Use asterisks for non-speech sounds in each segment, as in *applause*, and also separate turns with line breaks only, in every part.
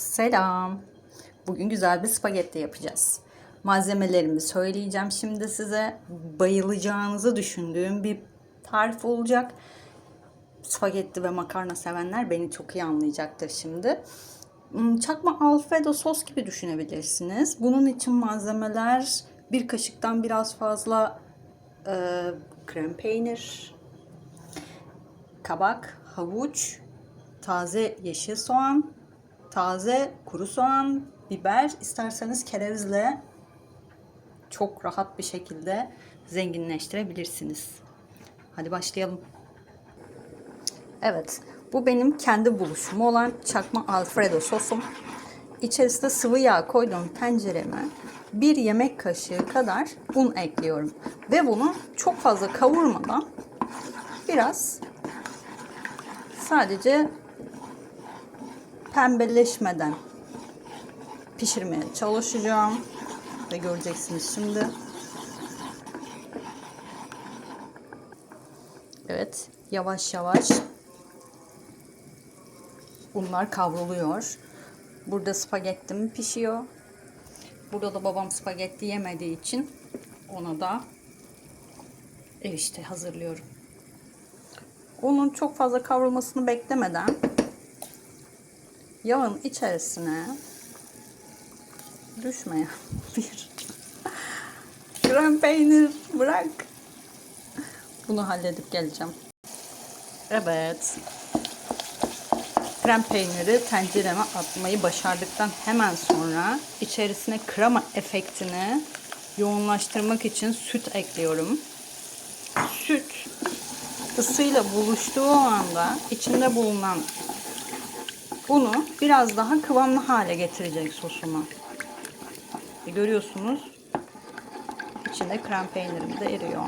Selam. Bugün güzel bir spagetti yapacağız. Malzemelerimi söyleyeceğim şimdi size. Bayılacağınızı düşündüğüm bir tarif olacak. Spagetti ve makarna sevenler beni çok iyi anlayacaktır şimdi. Hmm, Çakma alfredo sos gibi düşünebilirsiniz. Bunun için malzemeler bir kaşıktan biraz fazla e, krem peynir, kabak, havuç, taze yeşil soğan, taze kuru soğan, biber, isterseniz kerevizle çok rahat bir şekilde zenginleştirebilirsiniz. Hadi başlayalım. Evet, bu benim kendi buluşum olan çakma alfredo sosum. İçerisine sıvı yağ koyduğum tencereme bir yemek kaşığı kadar un ekliyorum. Ve bunu çok fazla kavurmadan biraz sadece pembeleşmeden pişirmeye çalışacağım. Ve göreceksiniz şimdi. Evet, yavaş yavaş unlar kavruluyor. Burada spagettim pişiyor. Burada da babam spagetti yemediği için ona da erişte hazırlıyorum. Unun çok fazla kavrulmasını beklemeden yağın içerisine düşmeyen *laughs* bir krem peynir bırak. Bunu halledip geleceğim. Evet. Krem peyniri tencereme atmayı başardıktan hemen sonra içerisine krema efektini yoğunlaştırmak için süt ekliyorum. Süt ısıyla buluştuğu anda içinde bulunan unu biraz daha kıvamlı hale getirecek sosumu. E, görüyorsunuz içinde krem peynirim de eriyor.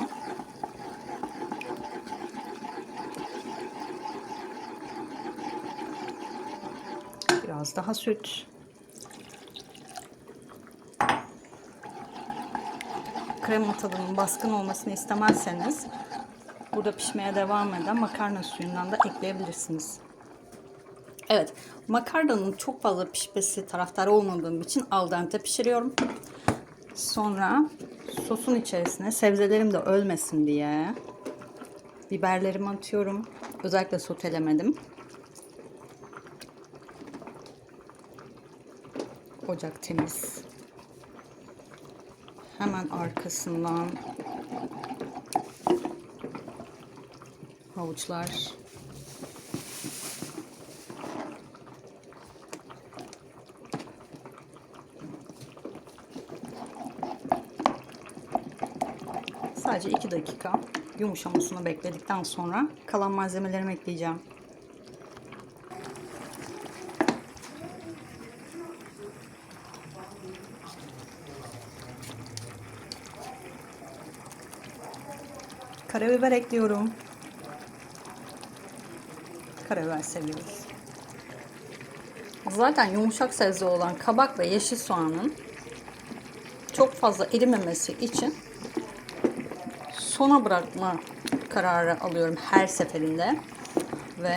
Biraz daha süt. Krema tadının baskın olmasını istemezseniz burada pişmeye devam eden makarna suyundan da ekleyebilirsiniz. Evet, makarnanın çok fazla pişmesi taraftarı olmadığım için al dente pişiriyorum. Sonra sosun içerisine sebzelerim de ölmesin diye biberlerimi atıyorum. Özellikle sotelemedim. Ocak temiz. Hemen arkasından havuçlar Sadece 2 dakika yumuşamasını bekledikten sonra kalan malzemelerimi ekleyeceğim. Karabiber ekliyorum. Karabiber seviyoruz. Zaten yumuşak sebze olan kabak ve yeşil soğanın çok fazla erimemesi için sona bırakma kararı alıyorum her seferinde ve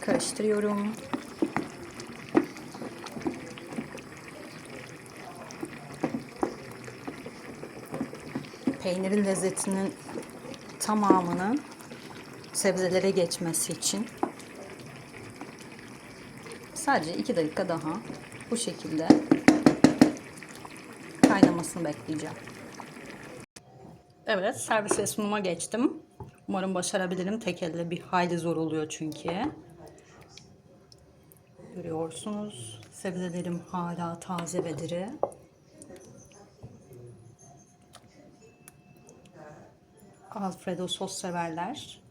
karıştırıyorum. Peynirin lezzetinin tamamının sebzelere geçmesi için sadece 2 dakika daha bu şekilde kaynamasını bekleyeceğim. Evet, servis ve sunuma geçtim. Umarım başarabilirim. Tek elle bir hayli zor oluyor çünkü. Görüyorsunuz. Sebzelerim hala taze ve diri. Alfredo sos severler.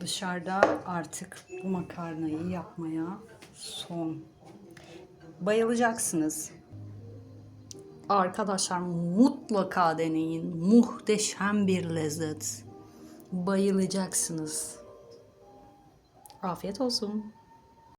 Dışarıda artık bu makarnayı yapmaya son. Bayılacaksınız. Arkadaşlar mutlaka deneyin. Muhteşem bir lezzet. Bayılacaksınız. Afiyet olsun.